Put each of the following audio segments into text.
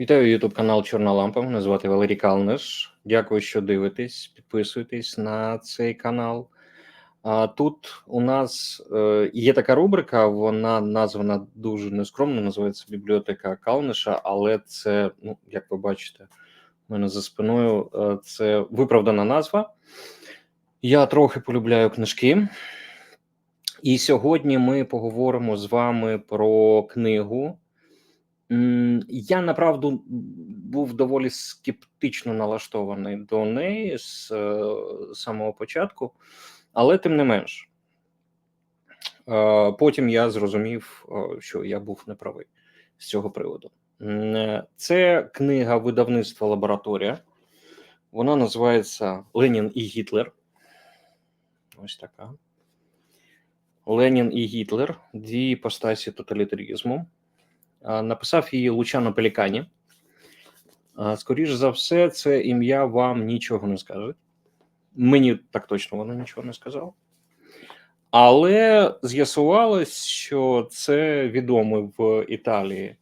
Вітаю Ютуб канал Чорна Лампа. Мене звати Валерій Калниш. Дякую, що дивитесь. Підписуйтесь на цей канал. А тут у нас е, є така рубрика, вона названа дуже нескромно, називається Бібліотека Калниша, але це, ну, як ви бачите, у мене за спиною е, це виправдана назва. Я трохи полюбляю книжки. І сьогодні ми поговоримо з вами про книгу. Я направду був доволі скептично налаштований до неї з е, самого початку, але тим не менш, е, потім я зрозумів, е, що я був неправий з цього приводу. Це книга видавництва Лабораторія. Вона називається Ленін і Гітлер. Ось така. Ленін і Гітлер. Дві іпостасі тоталітарізму. Написав її Лучано Пелікані. А, Скоріш за все, це ім'я вам нічого не скаже. Мені так точно воно нічого не сказало. Але з'ясувалось, що це відомий в Італії.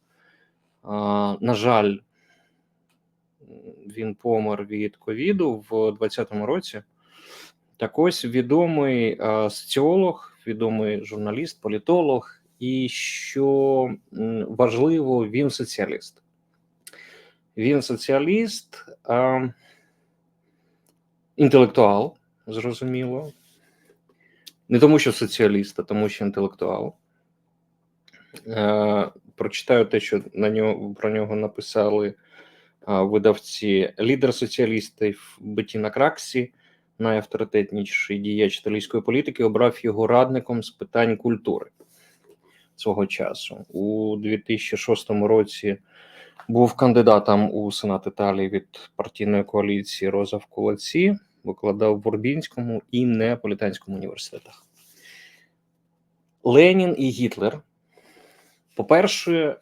На жаль, він помер від ковіду в 2020 році. Так ось відомий соціолог, відомий журналіст, політолог, і що важливо, він соціаліст. Він соціаліст, а, інтелектуал, зрозуміло. Не тому, що соціаліст, а тому, що інтелектуал. Е, прочитаю те, що на нього, про нього написали а, видавці лідер соціалістів Бетіна Краксі, найавторитетніший діяч італійської політики, обрав його радником з питань культури свого часу. У 2006 році був кандидатом у Сенат Італії від партійної коаліції Роза в кулаці, викладав в Урбінському і Неаполітанському університетах. Ленін і Гітлер. По-перше,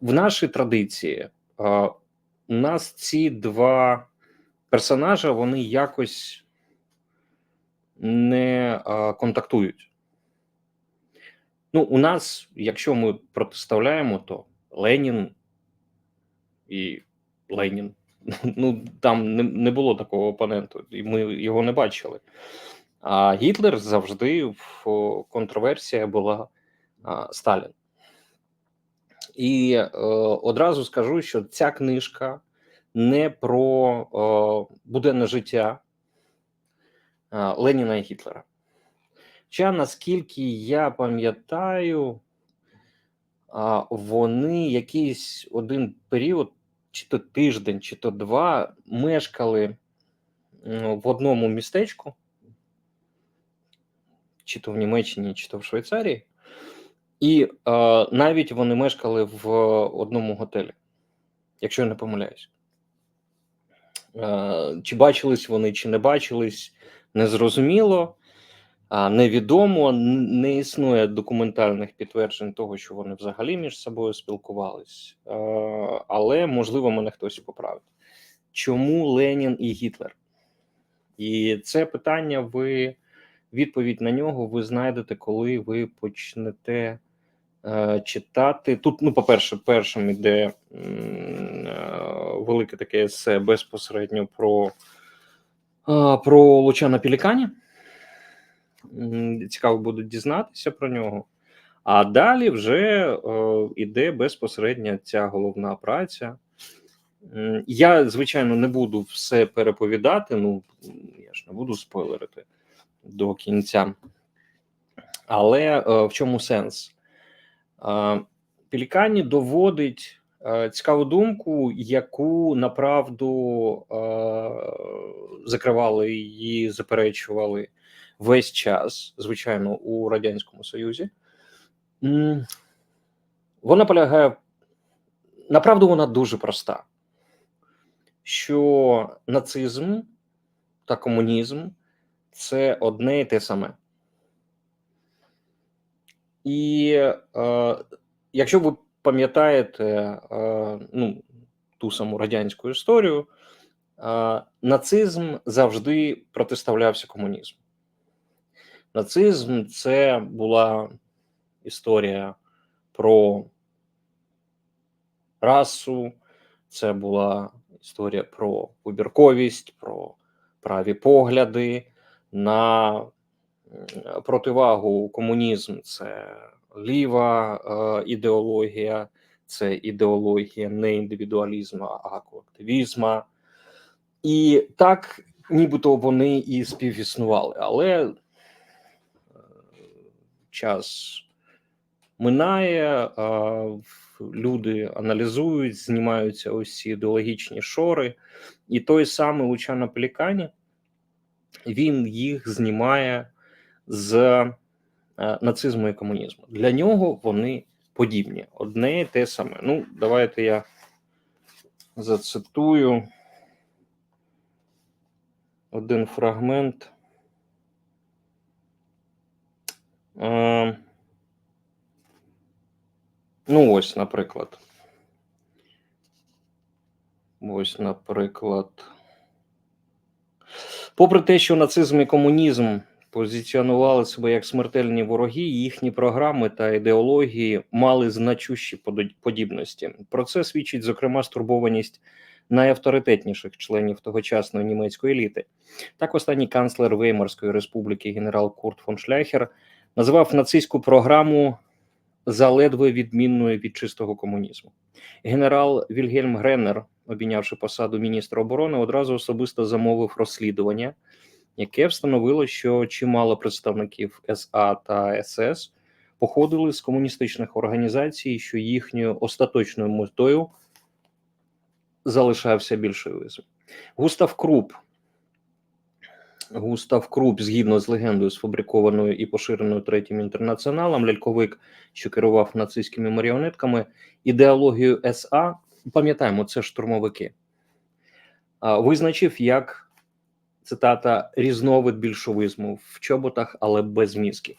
в нашій традиції у нас ці два персонажа вони якось не контактують. Ну, у нас, якщо ми протиставляємо, то Ленін і Ленін. Ну, там не, не було такого опоненту, і ми його не бачили. А Гітлер завжди в контроверсія була а, Сталін. І е, одразу скажу, що ця книжка не про е, буденне життя Леніна і Гітлера. Хоча, наскільки я пам'ятаю, вони якийсь один період, чи то тиждень, чи то два, мешкали в одному містечку, чи то в Німеччині, чи то в Швейцарії, і навіть вони мешкали в одному готелі, якщо я не помиляюсь. Чи бачились вони, чи не бачились, незрозуміло, невідомо, не існує документальних підтверджень того, що вони взагалі між собою спілкувались. Але можливо, мене хтось поправить. Чому Ленін і Гітлер? І це питання, ви відповідь на нього ви знайдете, коли ви почнете е, читати. Тут, ну, по-перше, першим іде е, велике таке есе безпосередньо про, е, про Лучана Пілікані. Цікаво буде дізнатися про нього. А далі вже е, іде безпосередньо ця головна праця. Я, звичайно, не буду все переповідати. Ну, я ж не буду спойлерити до кінця. Але е, в чому сенс? Е, Пелікані доводить цікаву думку, яку направду закривали її, заперечували весь час, звичайно, у Радянському Союзі. Вона полягає, направду, вона дуже проста, що нацизм та комунізм це одне і те саме. І е, якщо ви пам'ятаєте е, ну, ту саму радянську історію, е, нацизм завжди протиставлявся комунізму. Нацизм це була історія про расу, це була історія про вибірковість, про праві погляди. На противагу комунізм це ліва е, ідеологія, це ідеологія не індивідуалізму, а колективізму. І так, нібито вони і співіснували, але час минає, люди аналізують, знімаються ці ідеологічні шори, і той самий Лучано Пелікані він їх знімає з е, нацизму і комунізму. Для нього вони подібні, одне і те саме. Ну, давайте я зацитую один фрагмент. Е, Ну, ось, наприклад. Ось, наприклад. Попри те, що нацизм і комунізм позиціонували себе як смертельні вороги, їхні програми та ідеології мали значущі подібності. Про це свідчить, зокрема, стурбованість найавторитетніших членів тогочасної німецької еліти. Так, останній канцлер Веймарської республіки генерал Курт фон Шляхер називав нацистську програму заледве відмінною від чистого комунізму. Генерал Вільгельм Греннер, обійнявши посаду міністра оборони, одразу особисто замовив розслідування, яке встановило, що чимало представників СА та СС походили з комуністичних організацій, що їхньою остаточною метою залишався більшовизм. Густав Круп. Густав Круп, згідно з легендою, сфабрикованою і поширеною третім інтернаціоналом, ляльковик, що керував нацистськими маріонетками, ідеологію СА, пам'ятаємо, це штурмовики, визначив як цитата різновид більшовизму в чоботах, але без мізків.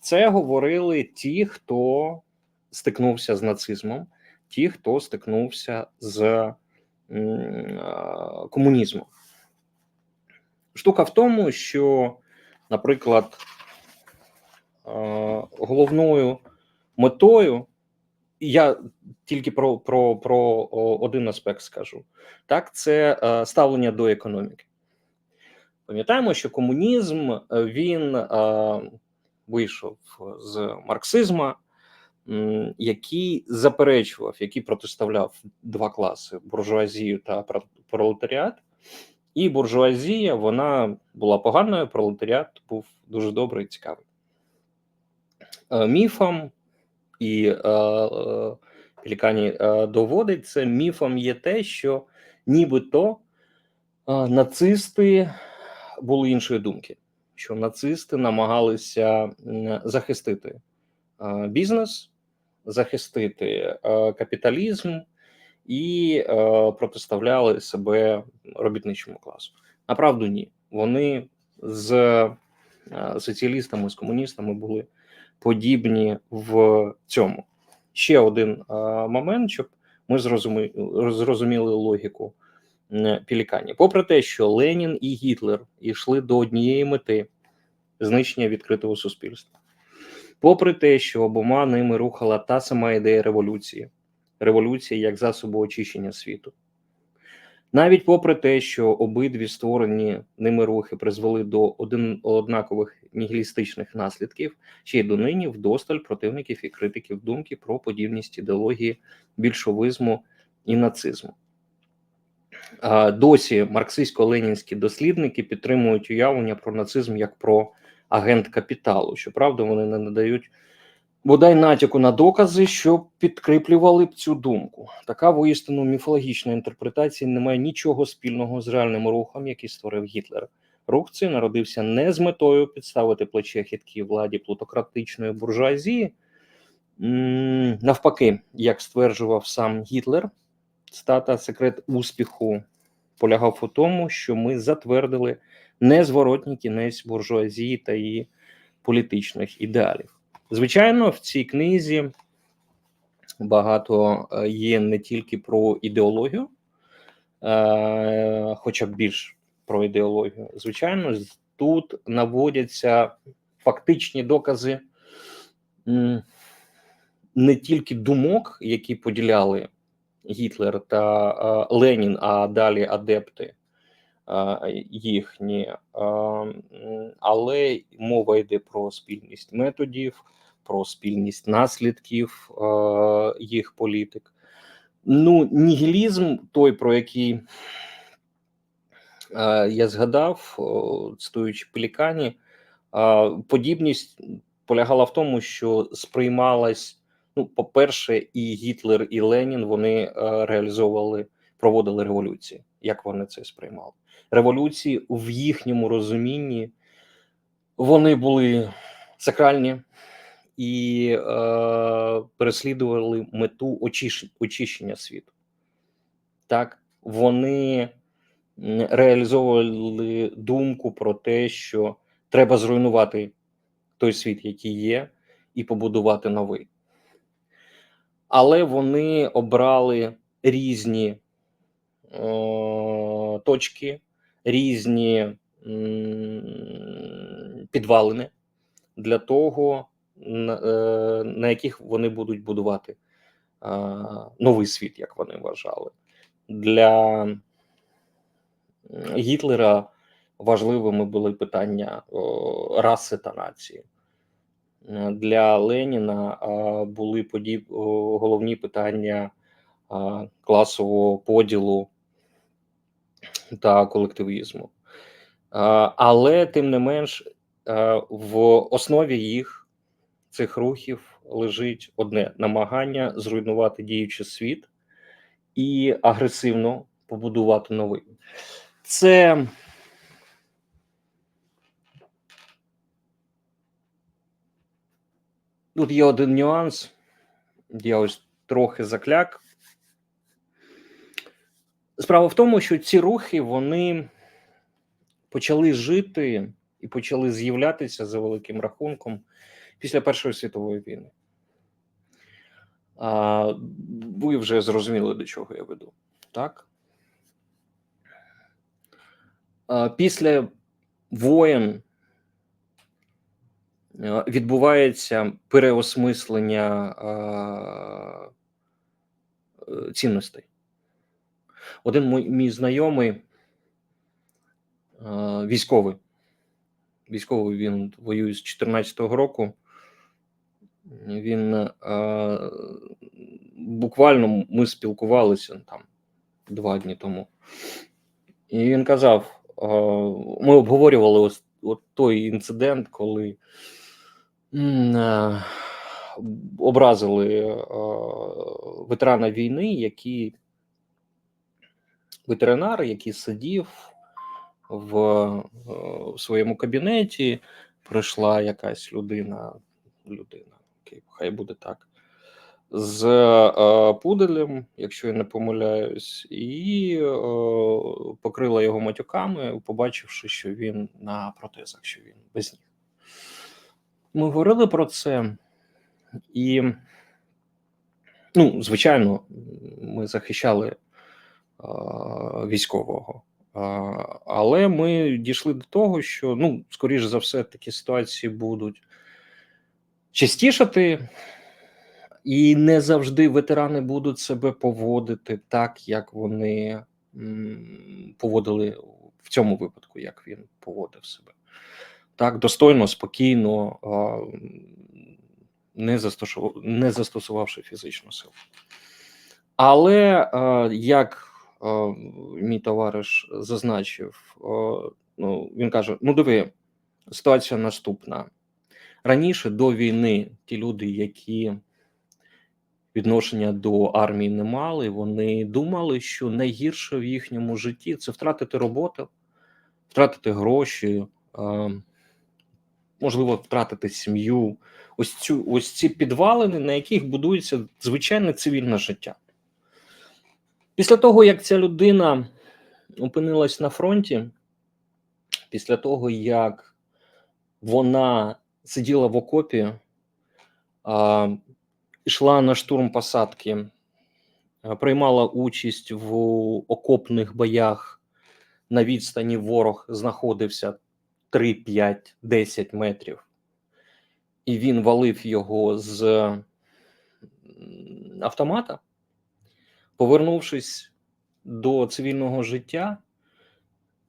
Це говорили ті, хто стикнувся з нацизмом, ті, хто стикнувся з комунізмом. Штука в тому, що, наприклад, е, головною метою, я тільки про, про, про один аспект скажу, так, це е, ставлення до економіки. Пам'ятаємо, що комунізм е, він вийшов з марксизму, м, який заперечував, який протиставляв два класи: буржуазію та пролетаріат. І буржуазія вона була поганою, пролетаріат був дуже добрий і цікавий. Е, Міфом і е, е, Пелікані е, доводить це міфом є те, що нібито е, нацисти були іншої думки, що нацисти намагалися захистити е, бізнес, захистити е, капіталізм і е, протиставляли себе робітничому класу. Направду ні. Вони з е, соціалістами, з комуністами були подібні в цьому. Ще один е, момент, щоб ми зрозуміли, зрозуміли логіку м, Пілікані. Попри те, що Ленін і Гітлер йшли до однієї мети знищення відкритого суспільства. Попри те, що обома ними рухала та сама ідея революції, революції як засобу очищення світу. Навіть попри те, що обидві створені ними рухи призвели до один однакових нігілістичних наслідків, ще й донині вдосталь противників і критиків думки про подібність ідеології більшовизму і нацизму. Досі марксистсько-ленінські дослідники підтримують уявлення про нацизм як про агент капіталу. Щоправда, вони не надають бодай натяку на докази, що підкріплювали б цю думку. Така воістину міфологічна інтерпретація не має нічого спільного з реальним рухом, який створив Гітлер. Рух цей народився не з метою підставити плече хиткій владі плутократичної буржуазії. Навпаки, як стверджував сам Гітлер, цитата секрет успіху полягав у тому, що ми затвердили незворотній кінець буржуазії та її політичних ідеалів. Звичайно, в цій книзі багато е, є не тільки про ідеологію, е, хоча б більш про ідеологію. Звичайно, тут наводяться фактичні докази не тільки думок, які поділяли Гітлер та е, Ленін, а далі адепти їхні, але мова йде про спільність методів, про спільність наслідків е, їх політик. Ну, нігілізм, той, про який е, я згадав, цитуючи Пелікані, е, подібність полягала в тому, що сприймалась. Ну, по-перше, і Гітлер, і Ленін вони реалізовували, проводили революції. Як вони це сприймали? Революції в їхньому розумінні вони були сакральні і е, переслідували мету очищ- очищення світу. Так, вони реалізовували думку про те, що треба зруйнувати той світ, який є, і побудувати новий. Але вони обрали різні е, точки, різні м, підвалини для того, на, е, на яких вони будуть будувати е, новий світ, як вони вважали. Для Гітлера важливими були питання раси та нації. Е, Для Леніна були подіб... головні питання класового поділу та колективізму. Але тим не менш, в основі їх цих рухів лежить одне намагання зруйнувати діючий світ і агресивно побудувати новий. Це тут є один нюанс. Я ось трохи закляк. Справа в тому, що ці рухи вони почали жити і почали з'являтися за великим рахунком після Першої світової війни. А, ви вже зрозуміли, до чого я веду, так? А, після воєн відбувається переосмислення а, цінностей. Один мій, мій знайомий військовий. Військовий він воює з 14-го року. Він е, буквально ми спілкувалися там два дні тому. І він казав: е, ми обговорювали ось от той інцидент, коли е, образили е, ветерана війни, який ветеринар, який сидів в, е, в своєму кабінеті, прийшла якась людина, людина, окей, хай буде так, з е, пуделем, якщо я не помиляюсь, і е, покрила його матюками, побачивши, що він на протезах, що він без ніг. Ми говорили про це, і, ну, звичайно, ми захищали е, військового. А, Але ми дійшли до того, що ну, скоріш за все, такі ситуації будуть частішати, і не завжди ветерани будуть себе поводити так, як вони поводили в цьому випадку, як він поводив себе. Так, достойно, спокійно, не, застосував, не застосувавши фізичну силу. Але як мій товариш зазначив, ну, він каже: ну, диви, ситуація наступна. Раніше до війни ті люди, які відношення до армії не мали, вони думали, що найгірше в їхньому житті це втратити роботу, втратити гроші, можливо, втратити сім'ю. Ось цю ось ці підвалини, на яких будується звичайне цивільне життя. Після того, як ця людина опинилась на фронті, після того, як вона сиділа в окопі, йшла на штурм посадки, приймала участь в окопних боях. На відстані ворог знаходився 3, 5, 10 метрів, і він валив його з автомата. Повернувшись до цивільного життя,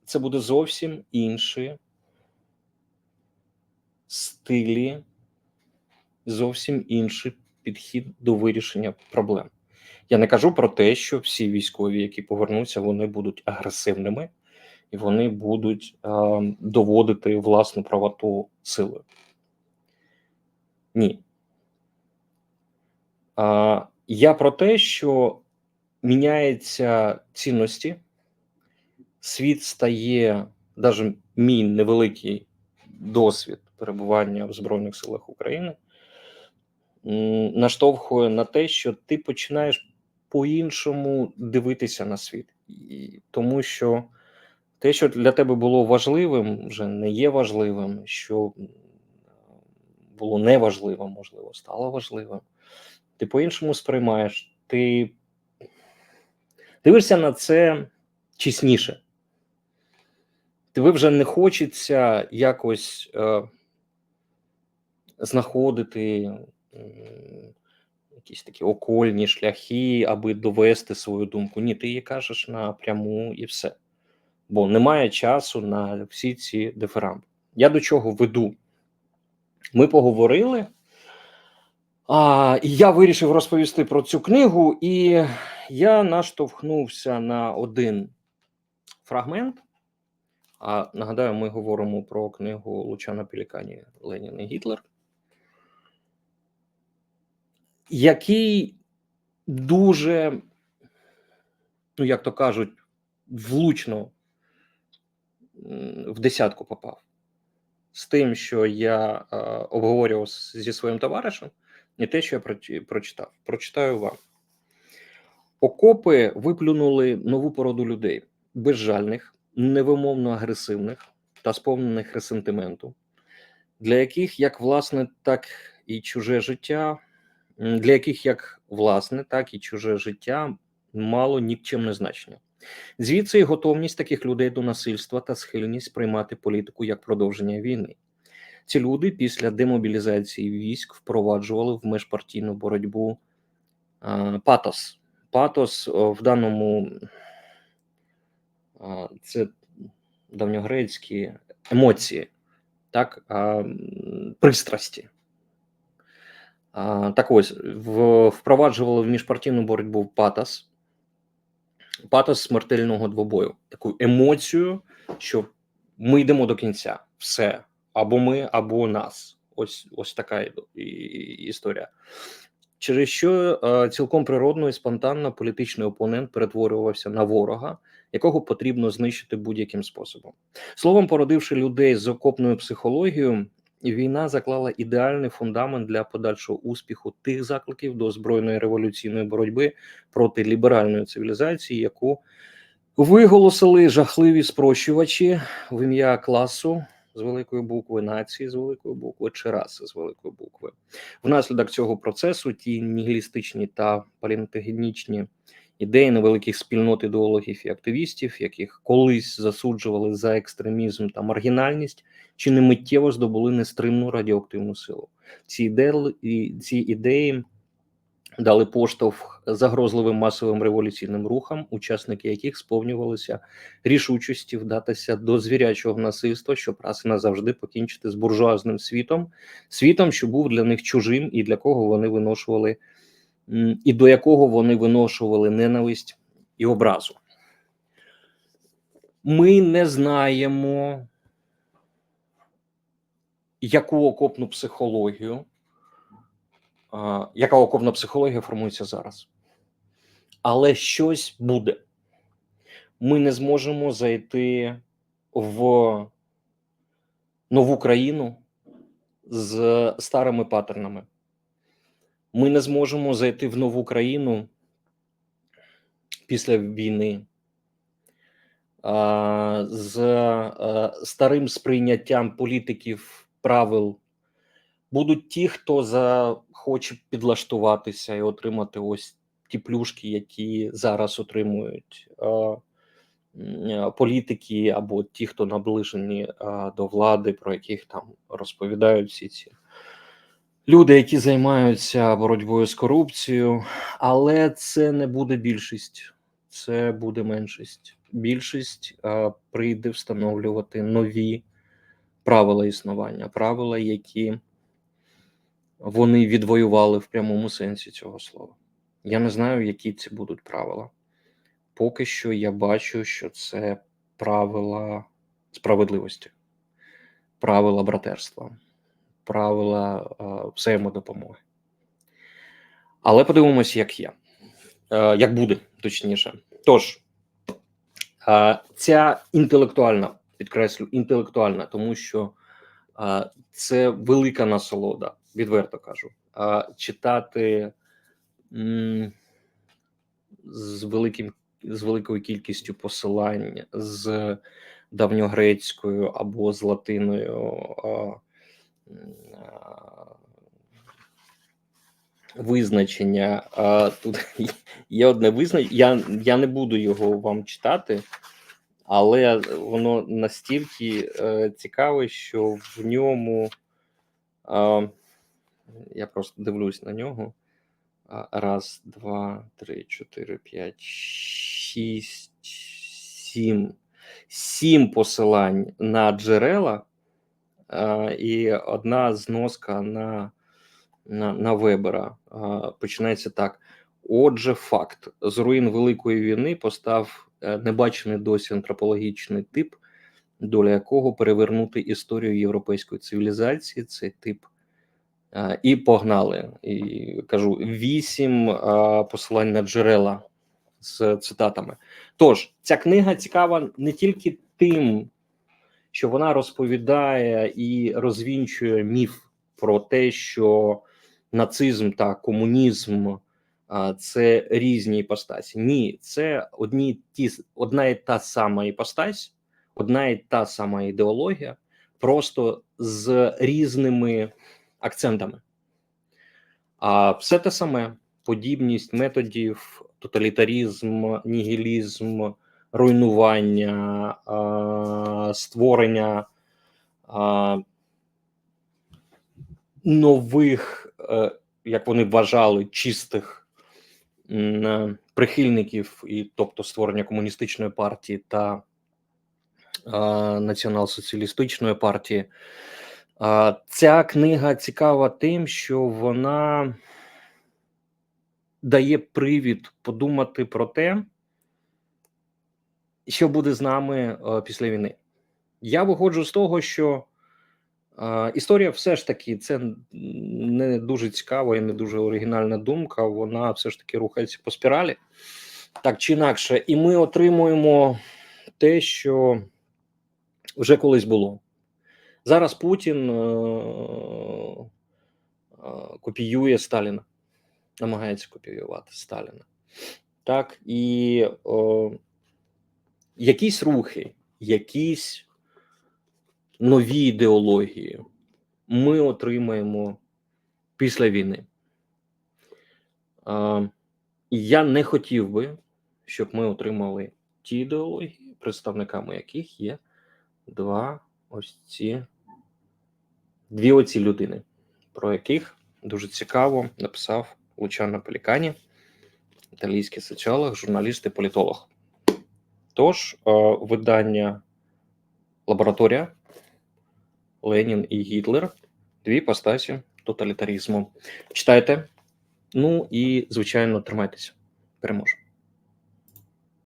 це буде зовсім інші стилі, зовсім інший підхід до вирішення проблем. Я не кажу про те, що всі військові, які повернуться, вони будуть агресивними і вони будуть е, доводити власну правоту силою. Ні. Е, я про те, що міняються цінності, світ стає, навіть мій невеликий досвід перебування в Збройних силах України наштовхує на те, що ти починаєш по-іншому дивитися на світ, І тому що те, що для тебе було важливим, вже не є важливим, що було неважливим, можливо, стало важливим. Ти по-іншому сприймаєш, ти дивишся на це чесніше. Тебе вже не хочеться якось е, знаходити якісь такі окольні шляхи, аби довести свою думку. Ні, ти її кажеш напряму і все. Бо немає часу на всі ці диферамби. Я до чого веду? Ми поговорили, а, і я вирішив розповісти про цю книгу, і я наштовхнувся на один фрагмент. А нагадаю, ми говоримо про книгу Лучана Пелікані Ленін і Гітлер який дуже, ну як то кажуть, влучно в десятку попав. З тим, що я е, обговорював зі своїм товаришем, і те, що я прочитав. Прочитаю вам. Окопи виплюнули нову породу людей безжальних, невимовно агресивних та сповнених ресентименту, для яких як власне, так і чуже життя для яких як власне, так і чуже життя мало нікчемне значення. Звідси і готовність таких людей до насильства та схильність приймати політику як продовження війни. Ці люди після демобілізації військ впроваджували в межпартійну боротьбу а, патос. Патос в даному а, це давньогрецькі емоції, так, а, пристрасті. Так ось впроваджували в міжпартійну боротьбу патос, патос смертельного двобою, таку емоцію, що ми йдемо до кінця, все або ми, або нас. Ось ось така історія. Через що цілком природно і спонтанно політичний опонент перетворювався на ворога, якого потрібно знищити будь-яким способом. Словом, породивши людей з окопною психологією, війна заклала ідеальний фундамент для подальшого успіху тих закликів до збройної революційної боротьби проти ліберальної цивілізації, яку виголосили жахливі спрощувачі в ім'я класу. З великої букви нації, з великої букви чи раси з великої букви, внаслідок цього процесу ті нігілістичні та палінтогенічні ідеї невеликих спільнот ідеологів і активістів, яких колись засуджували за екстремізм та маргінальність, чи не миттєво здобули нестримну радіоактивну силу. Ці ідеї, ці ідеї дали поштовх загрозливим масовим революційним рухам, учасники яких сповнювалися рішучості вдатися до звірячого насильства, щоб раз і назавжди покінчити з буржуазним світом, світом, що був для них чужим, і для кого вони виношували, і до якого вони виношували ненависть і образу. Ми не знаємо яку окопну психологію, яка окопна психологія формується зараз. Але щось буде. Ми не зможемо зайти в нову країну з старими паттернами. Ми не зможемо зайти в нову країну після війни. З старим сприйняттям політиків правил будуть ті, хто захоче підлаштуватися і отримати ось ті плюшки, які зараз отримують е, політики, або ті, хто наближені е, до влади, про яких там розповідають всі ці люди, які займаються боротьбою з корупцією, але це не буде більшість, це буде меншість. Більшість а, прийде встановлювати нові правила існування, правила, які вони відвоювали в прямому сенсі цього слова. Я не знаю, які це будуть правила. Поки що я бачу, що це правила справедливості, правила братерства, правила е, взаємодопомоги. Але подивимося, як є, е, як буде точніше. Тож, е, ця інтелектуальна, підкреслю, інтелектуальна, тому що це велика насолода, відверто кажу. Читати з великим з великою кількістю посилань з давньогрецькою або з латиною визначення. Тут є одне визначення. Я, я не буду його вам читати, але воно настільки е, цікаве, що в ньому я просто дивлюсь на нього. Раз, два, три, чотири, п'ять, шість, сім. Сім посилань на джерела і одна зноска на, на, на Вебера. Починається так. Отже, факт: з руїн Великої війни постав е, небачений досі антропологічний тип, доля якого перевернути історію європейської цивілізації. Цей тип І погнали. І кажу: вісім посилань на джерела з цитатами. Тож, ця книга цікава не тільки тим, що вона розповідає і розвінчує міф про те, що нацизм та комунізм це різні іпостасі. Ні, це одні ті одна і та сама іпостась, одна і та сама ідеологія, просто з різними акцентами. А все те саме: подібність методів, тоталітарізм, нігілізм, руйнування, створення нових, е, як вони вважали, чистих е, прихильників, і тобто створення комуністичної партії та націонал-соціалістичної партії. Ця книга цікава тим, що вона дає привід подумати про те, що буде з нами е, після війни. Я виходжу з того, що е, історія все ж таки це не дуже цікава і не дуже оригінальна думка. Вона все ж таки рухається по спіралі, так чи інакше, і ми отримуємо те, що вже колись було. Зараз Путін е, е, копіює Сталіна, намагається копіювати Сталіна. Так, і о, якісь рухи, якісь нові ідеології ми отримаємо після війни. Я не хотів би, щоб ми отримали ті ідеології, представниками яких є два ось ці дві оці людини, про яких дуже цікаво написав Лучано Пелікані, італійський соціолог, журналіст і політолог. Тож, е, видання Лабораторія Ленін і Гітлер дві постаті тоталітарізму. Читайте. Ну і, звичайно, тримайтеся. Переможемо.